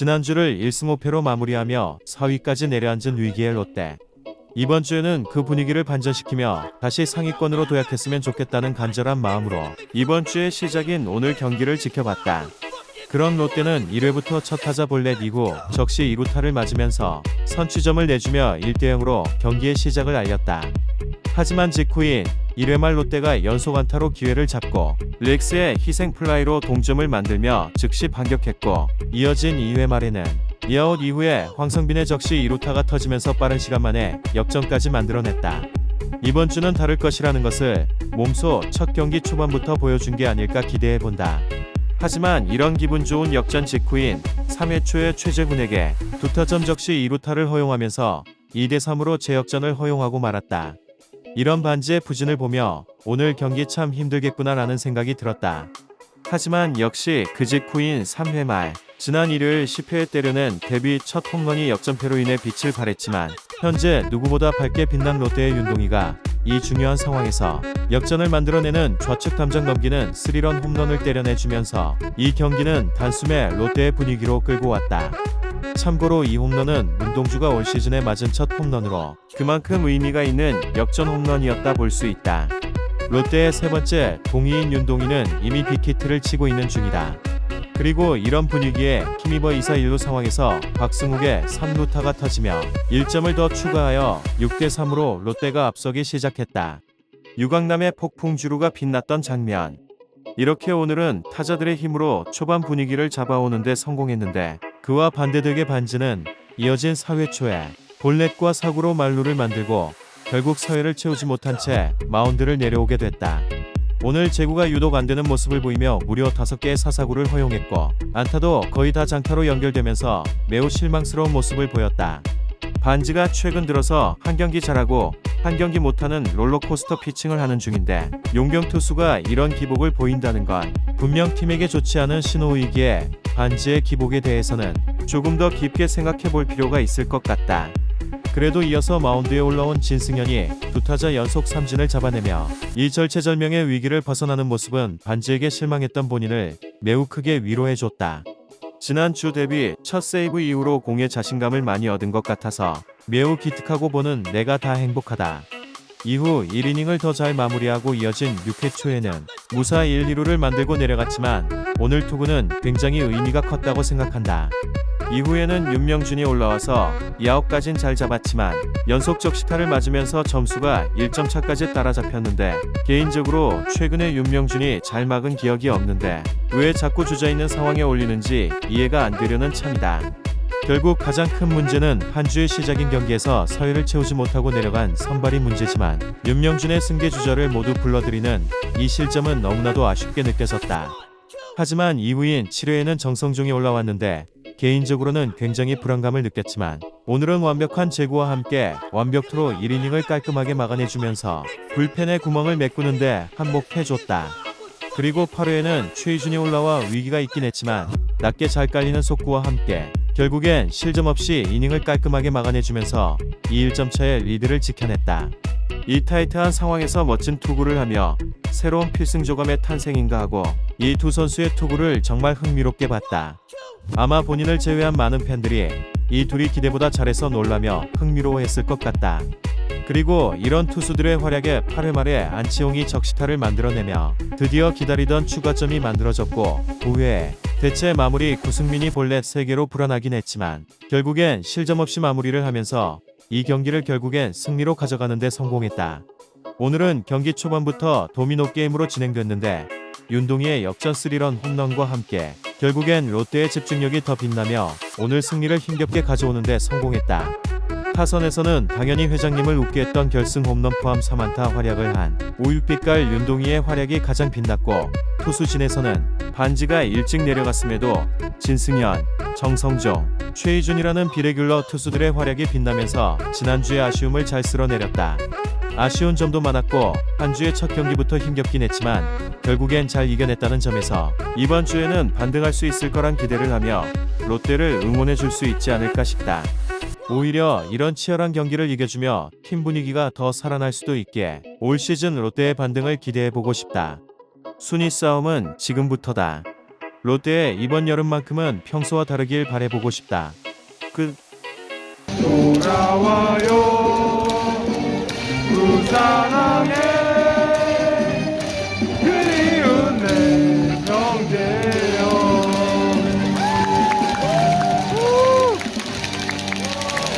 지난주를 1승 5패로 마무리하며 4위까지 내려앉은 위기의 롯데. 이번 주에는 그 분위기를 반전시키며 다시 상위권으로 도약했으면 좋겠다는 간절한 마음으로 이번 주의 시작인 오늘 경기를 지켜봤다. 그런 롯데는 1회부터 첫 타자 볼넷 이후 적시 2루타를 맞으면서 선취점을 내주며 1대0으로 경기의 시작을 알렸다. 하지만 직후인 1회 말 롯데가 연속 안타로 기회를 잡고 렉스의 희생 플라이로 동점을 만들며 즉시 반격했고 이어진 2회 말에는 이아웃 이후에 황성빈의 적시 2루타가 터지면서 빠른 시간 만에 역전까지 만들어냈다. 이번 주는 다를 것이라는 것을 몸소 첫 경기 초반부터 보여준 게 아닐까 기대해본다. 하지만 이런 기분 좋은 역전 직후인 3회 초에 최재훈에게 두타점 적시 2루타를 허용하면서 2대3으로 재역전을 허용하고 말았다. 이런 반지의 부진을 보며 오늘 경기 참 힘들겠구나라는 생각이 들었다. 하지만 역시 그 직후인 3회 말 지난 일요일 10회에 때려낸 데뷔 첫 홈런이 역전패로 인해 빛을 발했지만 현재 누구보다 밝게 빛난 롯데의 윤동희가 이 중요한 상황에서 역전을 만들어내는 좌측 담장 넘기는 스리런 홈런을 때려내주면서 이 경기는 단숨에 롯데의 분위기로 끌고 왔다. 참고로 이 홈런은 문동주가 올 시즌에 맞은 첫 홈런으로 그만큼 의미가 있는 역전 홈런이었다 볼 수 있다. 롯데의 세 번째 동의인 윤동희는 이미 빅히트를 치고 있는 중이다. 그리고 이런 분위기에 힘입어 2사 1루 상황에서 박승욱의 3루타가 터지며 1점을 더 추가하여 6대 3으로 롯데가 앞서기 시작했다. 유강남의 폭풍주루가 빛났던 장면. 이렇게 오늘은 타자들의 힘으로 초반 분위기를 잡아오는데 성공했는데 그와 반대되게 반지는 이어진 4회 초에 볼넷과 사구로 말루를 만들고 결국 서해를 채우지 못한 채 마운드를 내려오게 됐다. 오늘 제구가 유독 안 되는 모습을 보이며 무려 5개의 사사구를 허용했고 안타도 거의 다 장타로 연결되면서 매우 실망스러운 모습을 보였다. 반지가 최근 들어서 한 경기 잘하고 한 경기 못하는 롤러코스터 피칭을 하는 중인데 용병 투수가 이런 기복을 보인다는 건 분명 팀에게 좋지 않은 신호이기에 반지의 기복에 대해서는 조금 더 깊게 생각해 볼 필요가 있을 것 같다. 그래도 이어서 마운드에 올라온 진승현이 두 타자 연속 삼진을 잡아내며 이 절체절명의 위기를 벗어나는 모습은 반지에게 실망했던 본인을 매우 크게 위로해줬다. 지난 주 데뷔 첫 세이브 이후로 공에 자신감을 많이 얻은 것 같아서 매우 기특하고 보는 내가 다 행복하다. 이후 1이닝을 더 잘 마무리하고 이어진 6회 초에는 무사 1, 2루를 만들고 내려갔지만 오늘 투구는 굉장히 의미가 컸다고 생각한다. 이후에는 윤명준이 올라와서 야웃까진 잘 잡았지만 연속 적 시타를 맞으면서 점수가 1점 차까지 따라잡혔는데 개인적으로 최근에 윤명준이 잘 막은 기억이 없는데 왜 자꾸 주저있는 상황에 올리는지 이해가 안 되려는 참이다. 결국 가장 큰 문제는 한 주의 시작인 경기에서 서해를 채우지 못하고 내려간 선발이 문제지만 윤명준의 승계 주저를 모두 불러들이는 이 실점은 너무나도 아쉽게 느껴졌다. 하지만 이후인 7회에는 정성종이 올라왔는데 개인적으로는 굉장히 불안감을 느꼈지만 오늘은 완벽한 제구와 함께 완벽투로 1이닝을 깔끔하게 막아내주면서 불펜의 구멍을 메꾸는데 한몫해줬다. 그리고 8회에는 최희준이 올라와 위기가 있긴 했지만 낮게 잘 깔리는 속구와 함께 결국엔 실점 없이 이닝을 깔끔하게 막아내주면서 2-1점 차의 리드를 지켜냈다. 이 타이트한 상황에서 멋진 투구를 하며 새로운 필승 조감의 탄생인가 하고 이 두 선수의 투구를 정말 흥미롭게 봤다. 아마 본인을 제외한 많은 팬들이 이 둘이 기대보다 잘해서 놀라며 흥미로워했을 것 같다. 그리고 이런 투수들의 활약에 8회 말에 안치홍이 적시타를 만들어내며 드디어 기다리던 추가점이 만들어졌고 9회에 대체 마무리 구승민이 볼넷 3개로 불안하긴 했지만 결국엔 실점 없이 마무리를 하면서 이 경기를 결국엔 승리로 가져가는데 성공했다. 오늘은 경기 초반부터 도미노 게임으로 진행됐는데 윤동희의 역전 스리런 홈런과 함께 결국엔 롯데의 집중력이 더 빛나며 오늘 승리를 힘겹게 가져오는데 성공했다. 타선에서는 당연히 회장님을 웃게 했던 결승 홈런 포함 3안타 활약을 한 우유빛깔 윤동희의 활약이 가장 빛났고 투수진에서는 반지가 일찍 내려갔음에도 진승현, 정성종, 최희준이라는 비레귤러 투수들의 활약이 빛나면서 지난주의 아쉬움을 잘 쓸어내렸다. 아쉬운 점도 많았고 한 주의 첫 경기부터 힘겹긴 했지만 결국엔 잘 이겨냈다는 점에서 이번 주에는 반등할 수 있을 거란 기대를 하며 롯데를 응원해 줄 수 있지 않을까 싶다. 오히려 이런 치열한 경기를 이겨주며 팀 분위기가 더 살아날 수도 있기에 올 시즌 롯데의 반등을 기대해 보고 싶다. 순위 싸움은 지금부터다. 롯데의 이번 여름만큼은 평소와 다르길 바래보고 싶다. 끝. 돌아와요 부산